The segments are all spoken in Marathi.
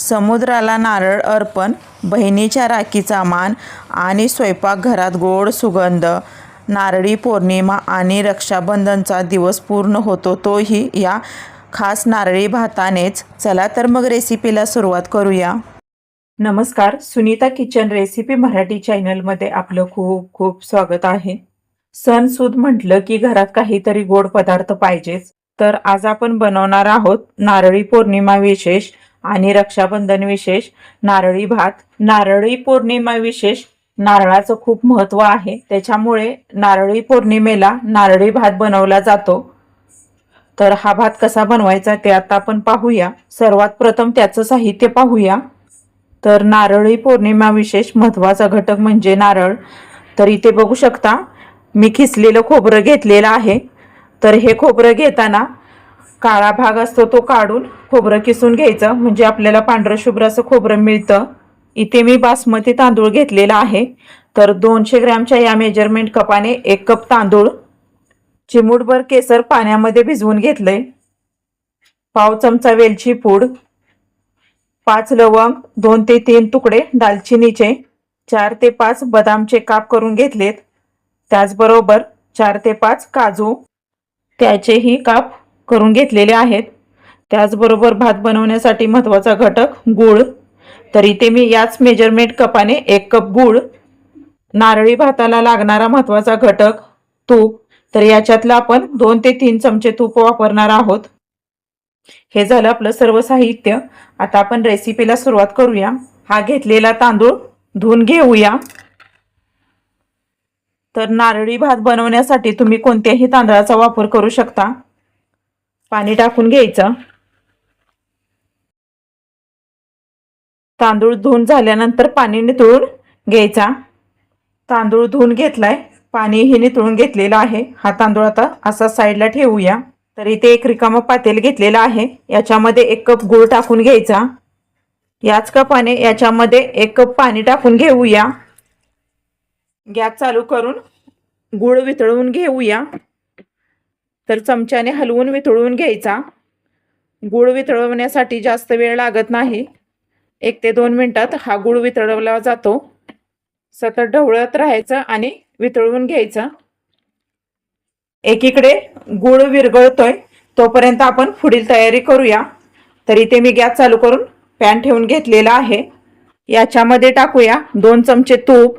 समुद्राला नारळ अर्पण बहिणीच्या राखीचा मान आणि स्वयंपाकघरात गोड सुगंध. नारळी पौर्णिमा आणि रक्षाबंधनचा दिवस पूर्ण होतो तोही या खास नारळी भातानेच. चला तर मग रेसिपीला सुरुवात करूया. नमस्कार सुनीता किचन रेसिपी मराठी चॅनलमध्ये आपलं खूप खूप स्वागत आहे. सण सूद म्हटलं की घरात काहीतरी गोड पदार्थ पाहिजेच. तर आज आपण बनवणार आहोत नारळी पौर्णिमा विशेष आणि रक्षाबंधन विशेष नारळी भात नारळी पौर्णिमा विशेष नारळाचं खूप महत्त्व आहे. त्याच्यामुळे नारळी पौर्णिमेला नारळी भात बनवला जातो. तर हा भात कसा बनवायचा ते आता आपण पाहूया. सर्वात प्रथम त्याचं साहित्य पाहूया. तर नारळी पौर्णिमा विशेष महत्त्वाचा घटक म्हणजे नारळ. तर इथे बघू शकता मी खिसलेलं खोबरं घेतलेलं आहे. तर हे खोबरं घेताना काळा भाग असतो तो काढून खोबरं किसून घ्यायचं. म्हणजे आपल्याला पांढरं शुभ्र असं खोबरं मिळतं. इथे मी बासमती तांदूळ घेतलेला आहे. तर दोनशे ग्रॅमच्या या मेजरमेंट कपाने एक कप तांदूळ चिमूटभर केसर पाण्यामध्ये भिजवून घेतलंय. पाव चमचा वेलची पूड पाच लवंग दोन ते तीन तुकडे दालचिनीचे चार ते पाच बदामचे काप करून घेतलेत. त्याचबरोबर चार ते पाच काजू त्याचेही काप करून घेतलेले आहेत. त्याचबरोबर भात बनवण्यासाठी महत्त्वाचा घटक गूळ. तर इथे मी याच मेजरमेंट कपाने एक कप गूळ. नारळी भाताला लागणारा महत्त्वाचा घटक तूप. तर याच्यातलं आपण दोन ते तीन चमचे तूप वापरणार आहोत. हे झालं आपलं सर्व साहित्य. आता आपण रेसिपीला सुरुवात करूया. हा घेतलेला तांदूळ धुवून घेऊया. तर नारळी भात बनवण्यासाठी तुम्ही कोणत्याही तांदळाचा वापर करू शकता. पाणी टाकून घ्यायचं. तांदूळ धुवून झाल्यानंतर पाणी नितळून घ्यायचा. तांदूळ धुवून घेतलाय. पाणीही नितळून घेतलेलं आहे. हा तांदूळ आता असा साईडला ठेवूया. तर इथे एक रिकामं पातेल घेतलेलं आहे. याच्यामध्ये एक कप गूळ टाकून घ्यायचा. याच कपाने याच्यामध्ये एक कप पाणी टाकून घेऊया. गॅस चालू करून गूळ वितळवून घेऊया. तर चमच्याने हलवून वितळवून घ्यायचा. गूळ वितळवण्यासाठी जास्त वेळ लागत नाही. एक ते दोन मिनिटात हा गूळ वितळवला जातो. सतत ढवळत राहायचं आणि वितळवून घ्यायचं. एकीकडे गूळ विरघळतोय. तोपर्यंत आपण पुढील तयारी करूया. तर इथे मी गॅस चालू करून पॅन ठेवून घेतलेला आहे. याच्यामध्ये टाकूया दोन चमचे तूप.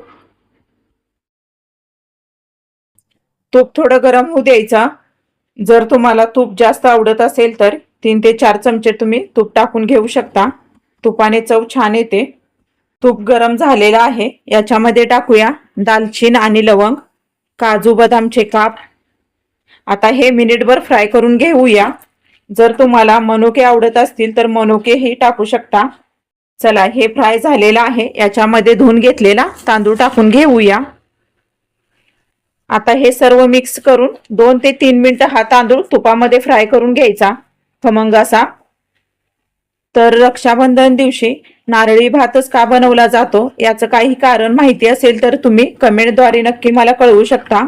तूप थोडं गरम होऊ द्यायचा. जर तुम्हाला तूप जास्त आवडत असेल तर तीन ते चार चमचे तुम्ही तूप टाकून घेऊ शकता. तुपाने चव छान येते. तूप गरम झालेलं आहे. याच्यामध्ये टाकूया दालचीन आणि लवंग काजू बदामचे काप. आता हे मिनिटभर फ्राय करून घेऊया. जर तुम्हाला मनुके आवडत असतील तर मनुकेही टाकू शकता. चला हे फ्राय झालेलं आहे. याच्यामध्ये धुवून घेतलेला तांदूळ टाकून घेऊया. आता हे सर्व मिक्स करून दोन ते तीन मिनिटं हा तांदूळ तुपामध्ये फ्राय करून घ्यायचा. खमंग असा. तर रक्षाबंधन दिवशी नारळी भातच का बनवला जातो? याचं काही कारण माहिती असेल तर तुम्ही कमेंटद्वारे नक्की मला कळवू शकता.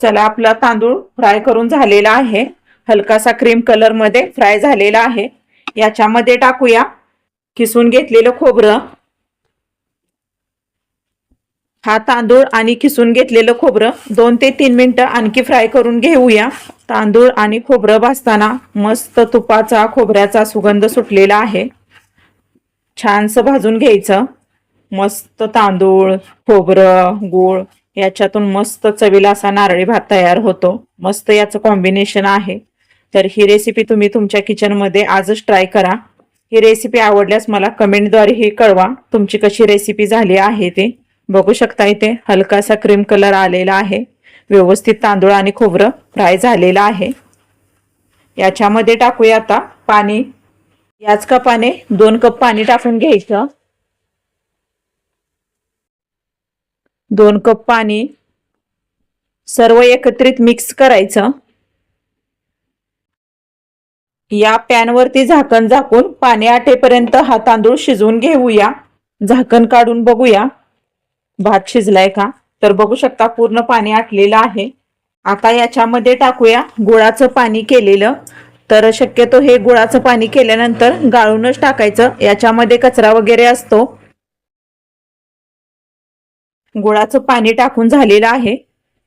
चला आपला तांदूळ फ्राय करून झालेला आहे. हलकासा क्रीम कलरमध्ये फ्राय झालेला आहे. याच्यामध्ये टाकूया. किसून घेतलेलं खोबरं. हा तांदूळ आणि किसून घेतलेलं खोबरं दोन ते तीन मिनटं आणखी फ्राय करून घेऊया. तांदूळ आणि खोबरं भाजताना मस्त तुपाचा खोबऱ्याचा सुगंध सुटलेला आहे. छानसं भाजून घ्यायचं. मस्त तांदूळ खोबरं गूळ याच्यातून मस्त चवीला असा नारळी भात तयार होतो. मस्त याचं कॉम्बिनेशन आहे. तर ही रेसिपी तुम्ही तुमच्या किचनमध्ये आजच ट्राय करा. ही रेसिपी आवडल्यास मला कमेंटद्वारेही कळवा. तुमची कशी रेसिपी झाली आहे ते. बघू शकता इथे हलकासा क्रीम कलर आलेला आहे. व्यवस्थित तांदूळ आणि खोबरं फ्राय झालेलं आहे. याच्यामध्ये टाकूया आता पाणी. याच कपाने दोन कप पाणी टाकून घ्यायचं. दोन कप पाणी सर्व एकत्रित मिक्स करायचं. या पॅनवरती झाकण झाकून पाणी आटेपर्यंत हा तांदूळ शिजवून घेऊया. झाकण काढून बघूया. भात शिजलाय का? तर बघू शकता पूर्ण पाणी आटलेलं आहे. आता याच्यामध्ये टाकूया गुळाचं पाणी केलेलं. तर शक्यतो हे गुळाचं पाणी केल्यानंतर गाळूनच टाकायचं. याच्यामध्ये कचरा वगैरे असतो. गुळाचं पाणी टाकून झालेलं आहे.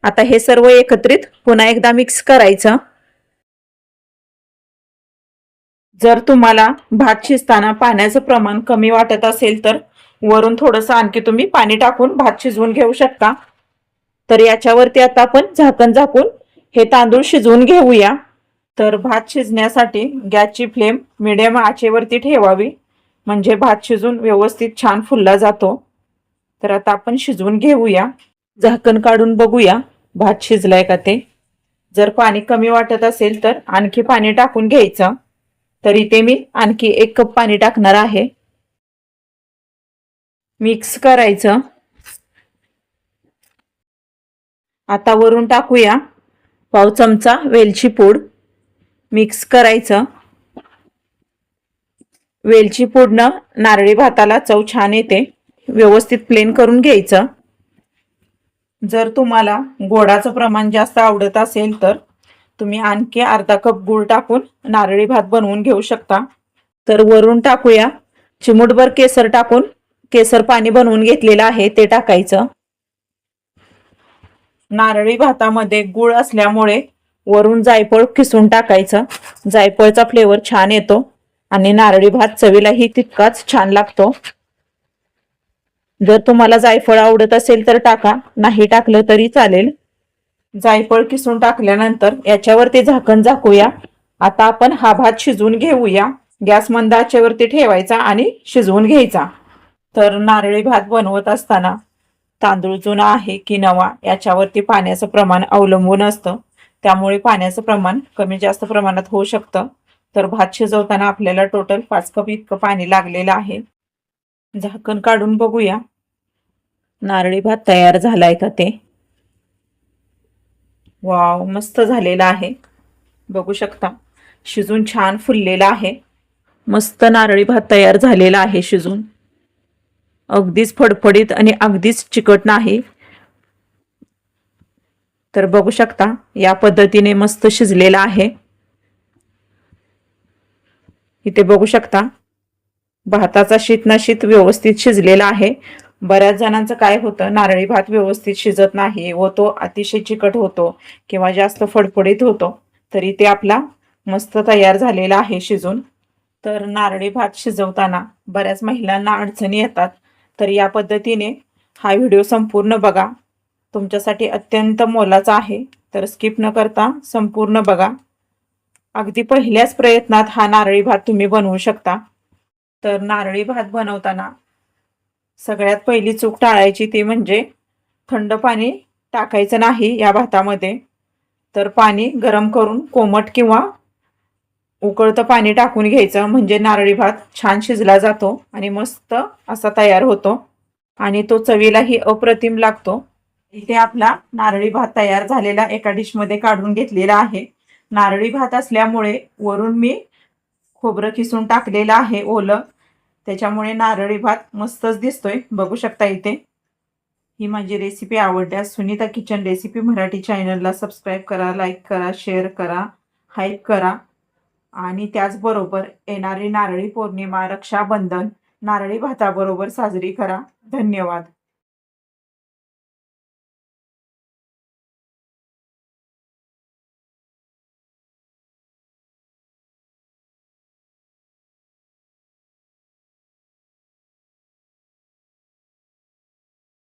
आता हे सर्व एकत्रित पुन्हा एकदा मिक्स करायचं. जर तुम्हाला भात शिजताना पाण्याचं प्रमाण कमी वाटत असेल तर वरून थोडंसं आणखी तुम्ही पाणी टाकून भात शिजवून घेऊ शकता. तर याच्यावरती आता आपण झाकण झाकून हे तांदूळ शिजवून घेऊया. तर भात शिजण्यासाठी गॅसची फ्लेम मिडियम आचेवरती ठेवावी. म्हणजे भात शिजून व्यवस्थित छान फुलला जातो. तर आता आपण शिजवून घेऊया. झाकण काढून बघूया भात शिजलाय का ते. जर पाणी कमी वाटत असेल तर आणखी पाणी टाकून घ्यायचं. तर इथे मी आणखी एक कप पाणी टाकणार आहे. मिक्स करायचं. आता वरून टाकूया पाव चमचा वेलची पूड. मिक्स करायचं. वेलची पूडनं नारळी भाताला चव छान येते. व्यवस्थित प्लेन करून घ्यायचं. जर तुम्हाला गोडाचं प्रमाण जास्त आवडत असेल तर तुम्ही आणखी अर्धा कप गूळ टाकून नारळी भात बनवून घेऊ शकता. तर वरून टाकूया. चिमूटभर केसर टाकून केसर पाणी बनवून घेतलेलं आहे ते टाकायचं. नारळी भातामध्ये गूळ असल्यामुळे वरून जायफळ किसून टाकायचं. जायफळचा फ्लेवर छान येतो आणि नारळी भात चवीलाही तितकाच छान लागतो. जर तुम्हाला जायफळ आवडत असेल तर टाका नाही टाकलं तरी चालेल. जायफळ किसून टाकल्यानंतर याच्यावरती झाकण झाकूया. आता आपण हा भात शिजवून घेऊया. गॅस मंद आचेवरती ठेवायचा आणि शिजवून घ्यायचा. तर नारळी भात बनवत असताना तांदूळ जुना आहे की नवा याच्यावरती पाण्याचं प्रमाण अवलंबून असतं. त्यामुळे पाण्याचं प्रमाण कमी जास्त प्रमाणात होऊ शकतं. तर भात शिजवताना आपल्याला टोटल पाच कप इतकं पाणी लागलेलं आहे. झाकण काढून बघूया. नारळी भात तयार झालाय का ते? वाव मस्त झालेला आहे. बघू शकता. शिजून छान फुललेला आहे. मस्त नारळी भात तयार झालेला आहे शिजून. अगदीच फडफडीत आणि अगदीच चिकट नाही. तर बघू शकता या पद्धतीने मस्त शिजलेला आहे. इथे बघू शकता भाताचा शीत ना शीत व्यवस्थित शिजलेला आहे. बऱ्याच जणांचं काय होतं नारळी भात व्यवस्थित शिजत नाही व तो अतिशय चिकट होतो किंवा जास्त फडफडीत होतो तरी ते आपला मस्त तयार झालेला आहे शिजून. तर नारळी भात शिजवताना बऱ्याच महिलांना अडचणी येतात. तर या पद्धतीने हा व्हिडिओ संपूर्ण बघा. तुमच्यासाठी अत्यंत मोलाचा आहे. तर स्किप न करता संपूर्ण बघा. अगदी पहिल्याच प्रयत्नात हा नारळी भात तुम्ही बनवू शकता. तर नारळी भात बनवताना सगळ्यात पहिली चूक टाळायची ती म्हणजे थंड पाणी टाकायचं नाही या भातामध्ये. तर पाणी गरम करून कोमट किंवा उकळतं पाणी टाकून घ्यायचं. म्हणजे नारळी भात छान शिजला जातो आणि मस्त असा तयार होतो. आणि तो चवीलाही अप्रतिम लागतो. इथे आपला नारळी भात तयार झालेला एका डिशमध्ये काढून घेतलेला आहे. नारळी भात असल्यामुळे वरून मी खोबरं किसून टाकलेलं आहे ओलं. त्याच्यामुळे नारळी भात मस्तच दिसतोय. बघू शकता इथे. ही माझी रेसिपी आवडल्यास सुनीता किचन रेसिपी मराठी चॅनलला सबस्क्राईब करा लाईक करा शेअर करा हाईप करा. आणि त्याचबरोबर येणारी नारळी पौर्णिमा रक्षाबंधन नारळी भाताबरोबर साजरी करा. धन्यवाद.